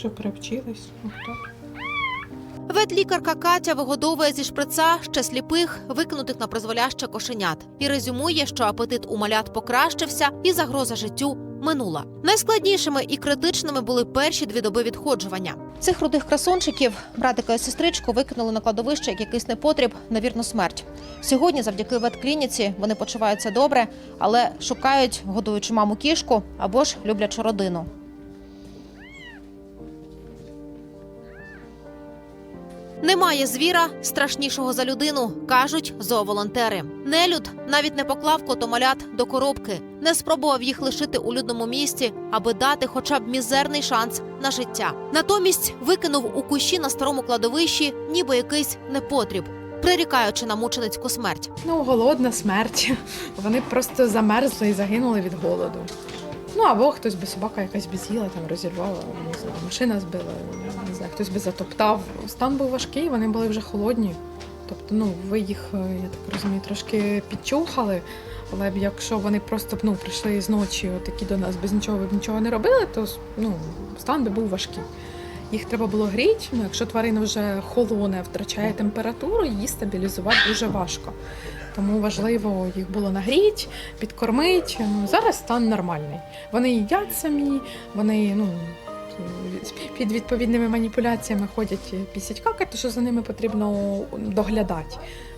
вже привчились. Ну? Ветлікарка Катя вигодовує зі шприца ще сліпих, викинутих на призволяще кошенят, і резюмує, що апетит у малят покращився, і загроза життю минула. Найскладнішими і критичними були перші дві доби відходжування. Цих рудих красунчиків, братика і сестричку, викинули на кладовище як якийсь непотріб на вірну смерть. Сьогодні, завдяки ветклініці, вони почуваються добре, але шукають годуючу маму кішку або ж люблячу родину. Немає звіра страшнішого за людину, кажуть зооволонтери. Нелюд навіть не поклав котомалят до коробки, не спробував їх лишити у людному місці, аби дати хоча б мізерний шанс на життя. Натомість викинув у кущі на старому кладовищі, ніби якийсь непотріб, прирікаючи на мученицьку смерть. Ну, голодна смерть. Вони просто замерзли і загинули від голоду. Ну або хтось би собака якась би з'їла, там розірвала, не знаю, машина збила, не знаю, хтось би затоптав. Стан був важкий, вони були вже холодні. Тобто, ну, ви їх, е, я так розумію, трошки підчухали. Але б якщо вони просто ну, прийшли з ночі, такі до нас без нічого б нічого не робили, то ну, стан би був важкий. Їх треба було гріти. Ну, якщо тварина вже холоне, втрачає температуру, її стабілізувати дуже важко. Тому важливо їх було нагріти, підкормити. Ну, зараз стан нормальний. Вони їдять самі, вони ну, під відповідними маніпуляціями ходять пісять какати, що за ними потрібно доглядати.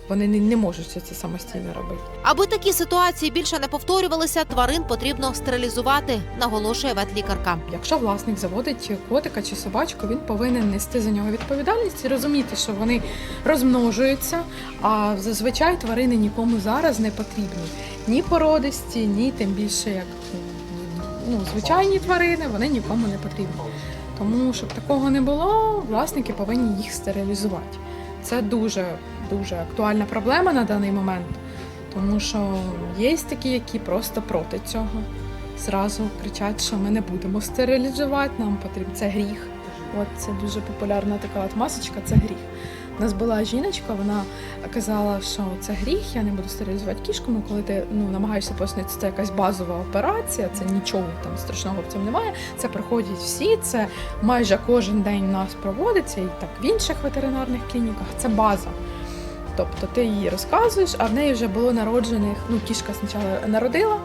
Вони не, не можуть це самостійно робити. Аби такі ситуації більше не повторювалися, тварин потрібно стерилізувати, наголошує ветлікарка. Якщо власник заводить котика чи собачку, він повинен нести за нього відповідальність і розуміти, що вони розмножуються, а зазвичай тварини нікому зараз не потрібні. Ні породисті, ні тим більше як ну, звичайні тварини, вони нікому не потрібні. Тому, щоб такого не було, власники повинні їх стерилізувати. Це дуже дуже актуальна проблема на даний момент, тому що є такі, які просто проти цього. Зразу кричать, що ми не будемо стерилізувати, нам потрібно це гріх. От це дуже популярна така от масочка, це гріх. У нас була жіночка, вона казала, що це гріх, я не буду стерилізувати кішку. Ну, коли ти ну, намагаєшся пояснити, це якась базова операція, це нічого там страшного в цьому немає. Це проходять всі, це майже кожен день у нас проводиться, і так в інших ветеринарних клініках. Це база. Тобто ти їй розказуєш, а в неї вже було народжених. Ну, кішка спочатку народила,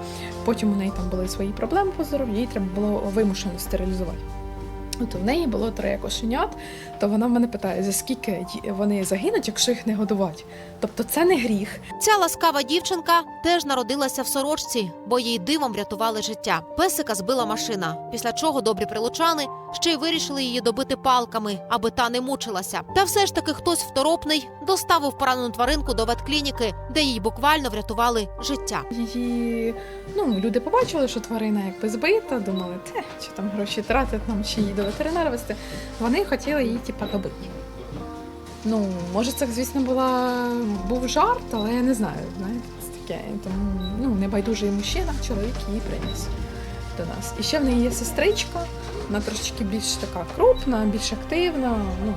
потім у неї там були свої проблеми по здоров'ю, їй треба було вимушено стерилізувати. От в неї було троє кошенят, то вона в мене питає, за скільки вони загинуть, якщо їх не годувати. Тобто це не гріх. Ця ласкава дівчинка теж народилася в сорочці, бо їй дивом врятували життя. Песика збила машина, після чого добрі прилучани ще й вирішили її добити палками, аби та не мучилася. Та все ж таки хтось второпний доставив поранену тваринку до ветклініки, де їй буквально врятували життя. Її ну, люди побачили, що тварина якби збита, думали, те, чи там гроші тратять нам, чи її до ветеринара вести. Вони хотіли її типа добити. Ну, може, це, звісно, була, був жарт, але я не знаю, знаєте, таке. Тому ну, небайдужий мужчина, чоловік її приніс до нас. І ще в неї є сестричка, вона трошечки більш така крупна, більш активна. Ну,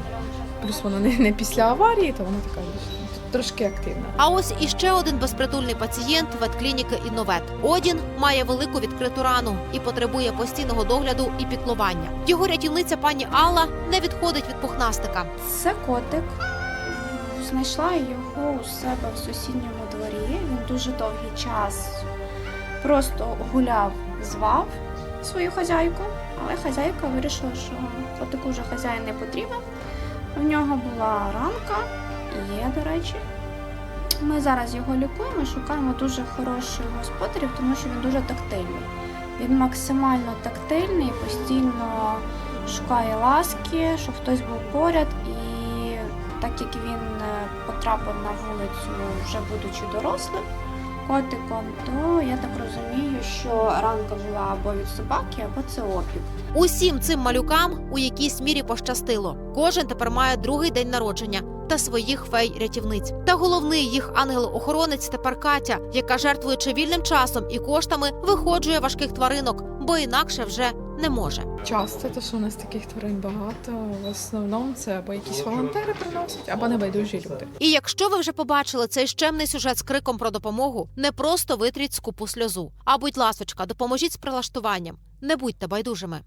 плюс вона не, не після аварії, то вона така більш трошки активна. А ось іще один безпритульний пацієнт ветклініки Інновет. Одін має велику відкриту рану і потребує постійного догляду і піклування. Його рятівниця пані Алла не відходить від пухнастика. Це котик. Знайшла його у себе в сусідньому дворі. Він дуже довгий час просто гуляв, звав свою хазяйку, але хазяйка вирішила, що котику вже хазяїн не потрібен. В нього була ранка, є, до речі. Ми зараз його лікуємо, шукаємо дуже хороших господарів, тому що він дуже тактильний. Він максимально тактильний, постійно шукає ласки, щоб хтось був поряд. І так як він е, потрапив на вулицю, вже будучи дорослим котиком, то я так розумію, що ранка була або від собаки, або це опік. Усім цим малюкам у якійсь мірі пощастило. Кожен тепер має другий день народження та своїх фей-рятівниць. Та головний їх ангел-охоронець тепер Катя, яка жертвуючи вільним часом і коштами виходжує важких тваринок, бо інакше вже не може. Часто, то що у нас таких тварин багато. В основному це або якісь волонтери приносять, або небайдужі люди. І якщо ви вже побачили цей щемний сюжет з криком про допомогу, не просто витріть скупу сльозу. А будь ласочка, допоможіть з прилаштуванням. Не будьте байдужими.